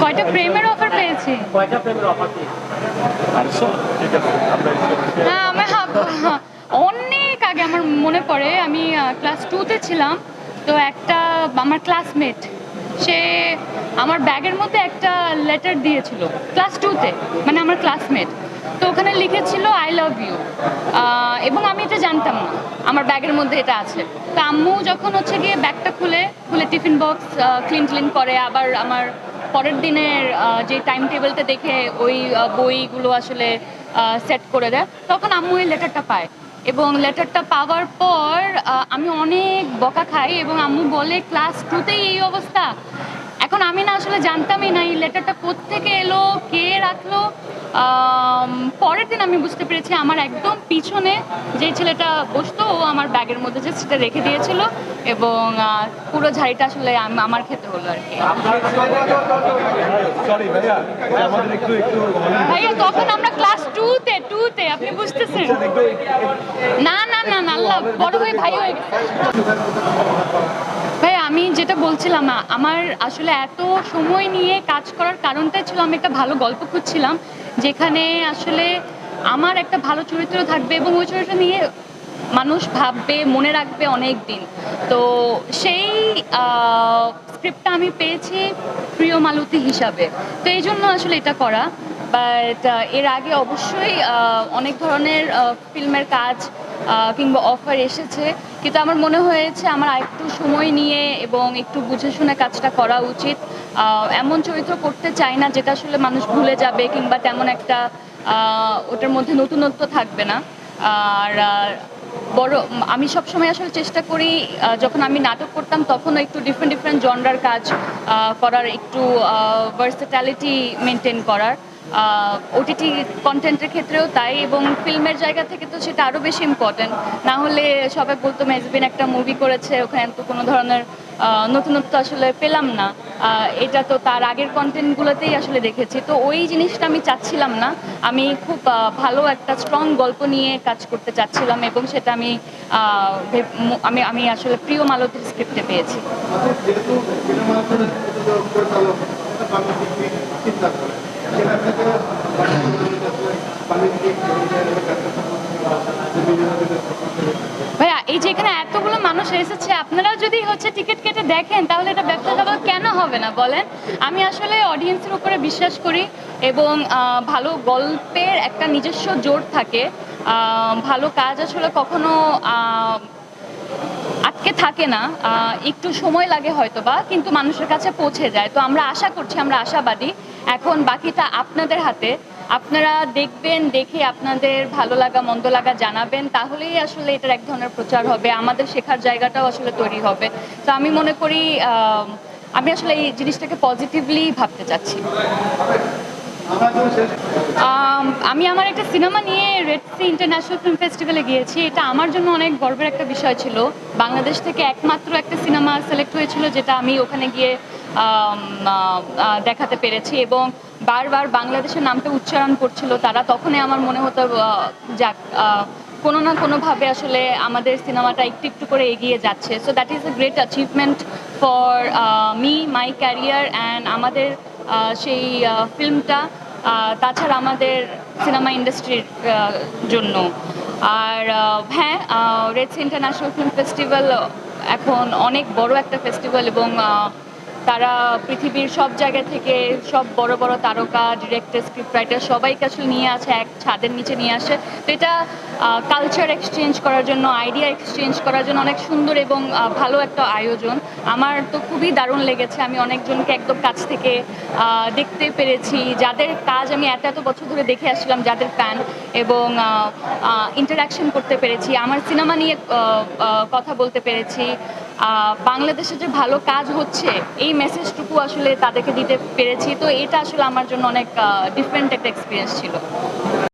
কয়টা প্রেমের অফার পেয়েছি? কয়টা প্রেমের অফার পেয়েছে? না আমি হা- অনেক আগে আমার মনে পড়ে আমি ক্লাস টুতে ছিলাম তো একটা আমার ক্লাসমেট সে আমার ব্যাগের মধ্যে একটা লেটার দিয়েছিল ক্লাস টুতে মানে আমার ক্লাসমেট তো ওখানে লিখেছিল আই লাভ ইউ এবং আমি এটা জানতাম না, আমার ব্যাগের মধ্যে এটা আছে। তো আম্মু যখন হচ্ছে গিয়ে ব্যাগটা খুলে খুলে টিফিন বক্স ক্লিন ক্লিন করে, আবার আমার পরের দিনের যে টাইম টেবিলটা দেখে ওই বইগুলো আসলে সেট করে দেয়, তখন আম্মু এই লেটারটা পায়। এবং লেটারটা পাওয়ার পর আমি অনেক বকা খাই এবং আম্মু বলে ক্লাস টুতেই এই অবস্থা। এখন আমি না আসলে জানতামই না এই লেটারটা কোত্থেকে এলো কে রাখল? পরের দিন আমি বুঝতে পেরেছি আমার একদম পিছনে যে ছেলেটা বসতো ও আমার ব্যাগের মধ্যে যে সেটা রেখে দিয়েছিল এবং পুরো ঝাড়িটা আসলে আমার খেতে হলো আর কি। ভাইয়া তখন আমরা ক্লাস টুতে টুতে আপনি বুঝতেছেন? না না না না আল্লাহ বড় হয়ে ভাই হয়ে গেছে। যেটা বলছিলাম আমার আসলে এত সময় নিয়ে কাজ করার কারণটাই ছিল আমি একটা ভালো গল্প খুঁজছিলাম, যেখানে আসলে আমার একটা ভালো চরিত্র থাকবে এবং ওই চরিত্র নিয়ে মানুষ ভাববে, মনে রাখবে অনেক দিন তো সেই স্ক্রিপ্টটা আমি পেয়েছি প্রিয় মালতী হিসাবে। তো এই জন্য আসলে এটা করা। বাট এর আগে অবশ্যই অনেক ধরনের ফিল্মের কাজ কিংবা অফার এসেছে। কিন্তু আমার মনে হয়েছে আমার একটু সময় নিয়ে এবং একটু বুঝে শুনে কাজটা করা উচিত। এমন চরিত্র করতে চাই না যেটা আসলে মানুষ ভুলে যাবে কিংবা তেমন একটা ওটার মধ্যে নতুনত্ব থাকবে না। আর বড়, আমি সবসময় আসলে চেষ্টা করি যখন আমি নাটক করতাম তখনও একটু ডিফারেন্ট ডিফারেন্ট জনরার কাজ করার, একটু ভার্সেটালিটি মেনটেন করার। ওটিটি কন্টেন্টের ক্ষেত্রেও তাই এবং ফিল্মের জায়গা থেকে তো সেটা আরও বেশি ইম্পর্টেন্ট না হলে সবাই বলতো মেজবিন একটা মুভি করেছে, ওখানে তো কোনো ধরনের নতুনত্ব আসলে পেলাম না। এটা তো তার আগের কন্টেন্টগুলোতেই আসলে দেখেছি। তো ওই জিনিসটা আমি চাচ্ছিলাম না। আমি খুব ভালো একটা স্ট্রং গল্প নিয়ে কাজ করতে চাচ্ছিলাম এবং সেটা আমি আমি আমি আসলে প্রিয় মালতীর স্ক্রিপ্টে পেয়েছি। ভাইয়া, এই যে এখানে এতগুলো মানুষ এসেছে আপনারা যদি হচ্ছে টিকিট কেটে দেখেন, তাহলে এটা ব্যবসা জগৎ কেন হবে না? বলেন। আমি আসলে অডিয়েন্সের উপরে বিশ্বাস করি এবং ভালো গল্পের একটা নিজস্ব জোর থাকে। ভালো কাজ আসলে কখনো আটকে থাকে না একটু সময় লাগে হয়তো বা কিন্তু মানুষের কাছে পৌঁছে যায়। তো আমরা আশা করছি আমরা আশাবাদী। এখন বাকিটা আপনাদের হাতে। আপনারা দেখবেন দেখে আপনাদের ভালো লাগা মন্দ লাগা জানাবেন তাহলেই আসলে এটার এক ধরনের প্রচার হবে আমাদের শেখার জায়গাটাও আসলে তৈরি হবে। তো আমি মনে করি আমি আসলে এই জিনিসটাকে পজিটিভলি ভাবতে চাচ্ছি। আম, আমি আমার একটা সিনেমা নিয়ে রেড সি ইন্টারন্যাশনাল ফিল্ম ফেস্টিভ্যালে গিয়েছি। এটা আমার জন্য অনেক গর্বের একটা বিষয় ছিল। বাংলাদেশ থেকে একমাত্র একটা সিনেমা সিলেক্ট হয়েছিল যেটা আমি ওখানে গিয়ে দেখাতে পেরেছি এবং বারবার বাংলাদেশের নামটা উচ্চারণ করছিল। তারা তখনই আমার মনে হতো যাক কোনো না কোনোভাবে আসলে আমাদের সিনেমাটা একটু একটু করে এগিয়ে যাচ্ছে। So that is a great achievement for me my career and আমাদের সেই ফিল্মটা তাছাড়া আমাদের সিনেমা ইন্ডাস্ট্রির জন্য। আর হ্যাঁ রেডস ইন্টারন্যাশনাল ফিল্ম ফেস্টিভ্যাল এখন অনেক বড় একটা ফেস্টিভ্যাল এবং তারা পৃথিবীর সব জায়গা থেকে সব বড় বড় তারকা ডিরেক্টর স্ক্রিপ্ট রাইটার সবাইকে আসলে নিয়ে আসে, এক ছাদের নিচে নিয়ে আসে। তো এটা কালচার এক্সচেঞ্জ করার জন্য আইডিয়া এক্সচেঞ্জ করার জন্য অনেক সুন্দর এবং ভালো একটা আয়োজন। আমার তো খুবই দারুণ লেগেছে। আমি অনেকজনকে একদম কাছ থেকে দেখতে পেরেছি। যাদের কাজ আমি এত এত বছর ধরে দেখে আসছিলাম যাদের ফ্যান এবং ইন্টারাকশন করতে পেরেছি। আমার সিনেমা নিয়ে কথা বলতে পেরেছি। বাংলাদেশে যে ভালো কাজ হচ্ছে, এই মেসেজটুকু আসলে তাদেরকে দিতে পেরেছি। তো এটা আসলে আমার জন্য অনেক ডিফারেন্ট একটা এক্সপিরিয়েন্স ছিল।